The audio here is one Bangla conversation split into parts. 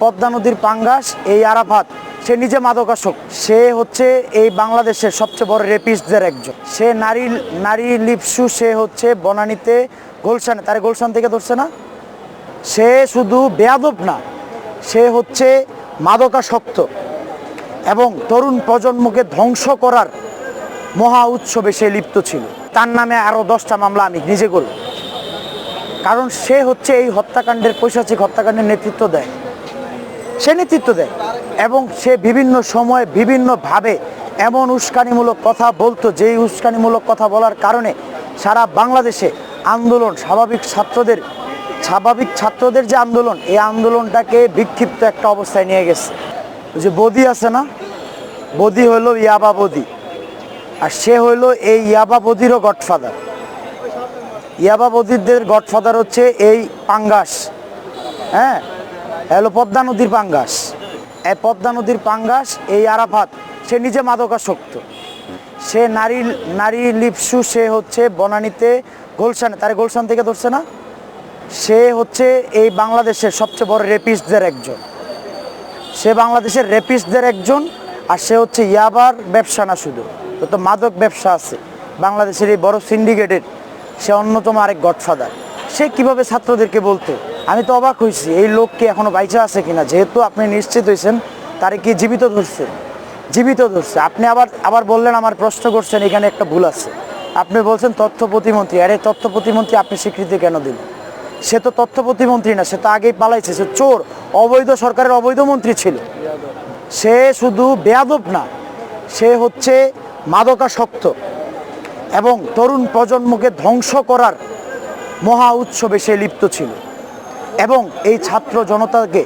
পদ্মা নদীর পাঙ্গাস, এই আরাফাত, সে নিজে মাদকাসক সে হচ্ছে এই বাংলাদেশের সবচেয়ে বড় রেপিস্টদের একজন। সে নারী নারী লিপসু, সে হচ্ছে বনানীতে গোলশানে, তার গোলশান থেকে ধরছে না? সে শুধু বেয়াদব না, সে হচ্ছে মাদকাসক্ত এবং তরুণ প্রজন্মকে ধ্বংস করার মহা উৎসবে সে লিপ্ত ছিল। তার নামে আরও দশটা মামলা আমি নিজে করব কারণ সে হচ্ছে এই হত্যাকাণ্ডের পৈশাচিক হত্যাকাণ্ডের নেতৃত্ব দেয়। সে নেতৃত্ব দেয় এবং সে বিভিন্ন সময়ে বিভিন্নভাবে এমন উস্কানিমূলক কথা বলতো, যেই উস্কানিমূলক কথা বলার কারণে সারা বাংলাদেশে আন্দোলন, স্বাভাবিক ছাত্রদের স্বাভাবিক ছাত্রদের যে আন্দোলন, এই আন্দোলনটাকে বিক্ষিপ্ত একটা অবস্থায় নিয়ে গেছে। যে বদি আছে না? বদি হলো ইয়াবা বদি। আর সে হইল এই ইয়াবা বদিরও গডফাদার। ইয়াবা বদিরদের গডফাদার হচ্ছে এই পাঙ্গাস। হ্যাঁ? হলো পদ্মা নদীর পাঙ্গাস। এই পদ্মা নদীর পাঙ্গাস, এই আরাফাত, সে নিজে মাদকাসক্ত। সে নারী নারী লিপসু, সে হচ্ছে বনানীতে গোলশানে, তার গোলশান থেকে ধরছে না? সে হচ্ছে এই বাংলাদেশের সবচেয়ে বড় রেপিস্টদের একজন। সে বাংলাদেশের রেপিস্টদের একজন, আর সে হচ্ছে ইয়াবার ব্যবসা না শুধু তো মাদক ব্যবসা আছে, বাংলাদেশের এই বড় সিন্ডিকেটের, সে অন্যতম আরেক গডফাদার। সে কীভাবে ছাত্রদেরকে বলতো আমি তো অবাক হয়েছি, এই লোক কি এখনও বাইচা আছে কিনা? যেহেতু আপনি নিশ্চিত হয়েছেন, তারে কি জীবিত ধরছে? জীবিত ধরছে। আপনি আবার আবার বললেন, আমার প্রশ্ন করছেন, এখানে একটা ভুল আছে। আপনি বলছেন তথ্য প্রতিমন্ত্রী। আরে, তথ্য প্রতিমন্ত্রী আপনি স্বীকৃতি কেন দিলেন? সে তো তথ্য প্রতিমন্ত্রী না, সে তো আগেই পালাইছে, সে চোর, অবৈধ সরকারের অবৈধ মন্ত্রী ছিল। সে শুধু বেয়াদব না, সে হচ্ছে মাদকাসক্ত এবং তরুণ প্রজন্মকে ধ্বংস করার মহা উৎসবে সে লিপ্ত ছিল। এবং এই ছাত্র জনতাকে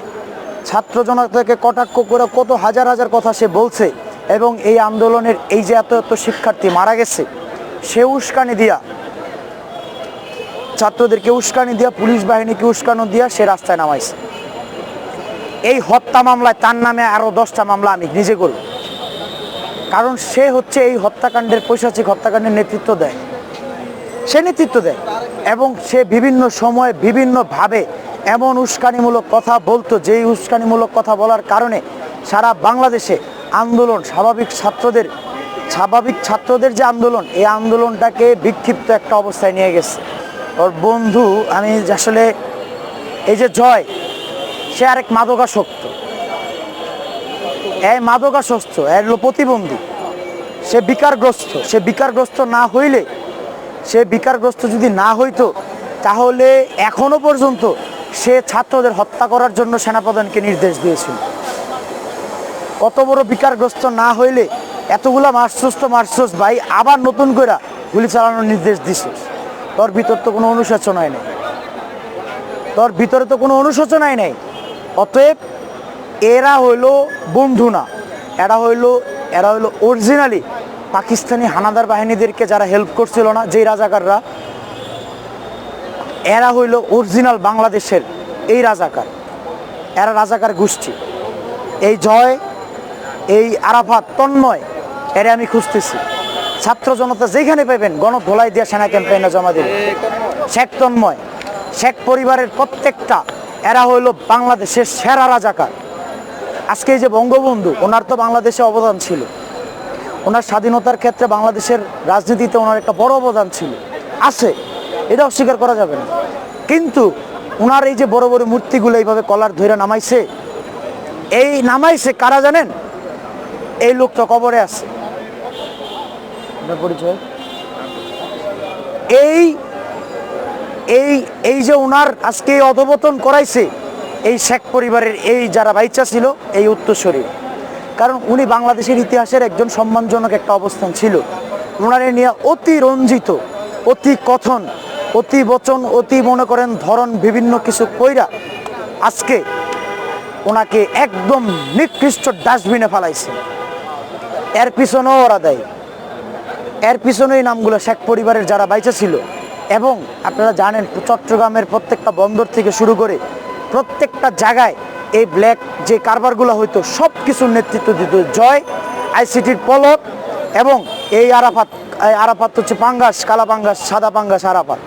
ছাত্র জনতাকে কটাক্ষ করে কত হাজার হাজার কথা সে বলছে এবং এই আন্দোলনের এই যে এত এত শিক্ষার্থী মারা গেছে, সে উস্কানি দিয়া, ছাত্রদেরকে উস্কানি দিয়া, পুলিশ বাহিনীকে উস্কানো দিয়া সে রাস্তায় নামাইছে। এই হত্যা মামলায় তার নামে আরও দশটা মামলা আমি নিজে করব। কারণ সে হচ্ছে এই হত্যাকাণ্ডের পৈশাচিক হত্যাকাণ্ডের নেতৃত্ব দেয়। সে নেতৃত্ব দেয় এবং সে বিভিন্ন সময়ে বিভিন্নভাবে এমন উস্কানিমূলক কথা বলতো, যেই উস্কানিমূলক কথা বলার কারণে সারা বাংলাদেশে আন্দোলন, স্বাভাবিক ছাত্রদের স্বাভাবিক ছাত্রদের যে আন্দোলন, এই আন্দোলনটাকে বিক্ষিপ্ত একটা অবস্থায় নিয়ে গেছে। ওর বন্ধু, আমি আসলে, এই যে জয়, সে আরেক মাদকাসক্ত। এই মাদকাসক্ত এর প্রতিবন্ধী। সে বিকারগ্রস্ত সে বিকারগ্রস্ত না হইলে, সে বিকারগ্রস্ত যদি না হইতো, তাহলে এখনও পর্যন্ত সে ছাত্রদের হত্যা করার জন্য সেনাপ্রধানকে নির্দেশ দিয়েছিল। কত বড় বিকারগ্রস্ত না হইলে এতগুলা মার্চস তো মার্চস ভাই আবার নতুন করে গুলি চালানোর নির্দেশ দিছে। তোর ভিতর তো কোনো অনুশোচনায় নেই। তোর ভিতরে তো কোনো অনুশোচনাই নেই। অতএব এরা হইল বন্ধু না। এরা হইল এরা হইল অরিজিনালি পাকিস্তানি হানাদার বাহিনীদেরকে যারা হেল্প করছিল না, যেই রাজাকাররা এরা হইল অরিজিনাল বাংলাদেশের এই রাজাকার। এরা রাজাকার গোষ্ঠী। এই জয়, এই আরাফাত তন্ময়, এরা আমি খুঁজতেছি। ছাত্র জনতা যেখানে পাবেন গণধোলাই দিয়া সেনা ক্যাম্পেইনে জমা দেবে শেখ তন্ময়, শেখ পরিবারের প্রত্যেকটা, এরা হইল বাংলাদেশের সেরা রাজাকার। আজকে এই যে বঙ্গবন্ধু, ওনার তো বাংলাদেশে অবদান ছিল। ওনার স্বাধীনতার ক্ষেত্রে বাংলাদেশের রাজনীতিতে ওনার একটা বড় অবদান ছিল। আছে। এটা অস্বীকার করা যাবে না। কিন্তু ওনার এই যে বড় বড় মূর্তিগুলো এইভাবে কলার ধরে নামাইছে, এই নামাইছে কারা জানেন? এই লোকটা কবরে আছে। এই এই এই যে ওনার আজকে এই অধপতন করাইছে, এই শেখ পরিবারের এই যারা বাইচা ছিল, এই উত্তরস্বরী কারণ উনি বাংলাদেশের ইতিহাসের একজন সম্মানজনক একটা অবস্থান ছিল। ওনারে নিয়ে অতি রঞ্জিত, অতি কথন অতি বচন অতি মনে করেন ধরন বিভিন্ন কিছু কইরা আজকে ওনাকে একদম নিকৃষ্ট ডাস্টবিনে ফেলাইছে। এর পিছনেও ওরা দেয়। এর পিছনেই নামগুলো শেখ পরিবারের যারা বাইচা ছিল এবং আপনারা জানেন চট্টগ্রামের প্রত্যেকটা বন্দর থেকে শুরু করে প্রত্যেকটা জায়গায় এই ব্ল্যাক যে কারবারগুলো হইতো সব কিছুর নেতৃত্ব দিত জয়, আইসিটির পলক এবং এই আরাফাত আরাফাত হচ্ছে পাঙ্গাস, কালা পাঙ্গাস, সাদা পাঙ্গাস, আরাফাত।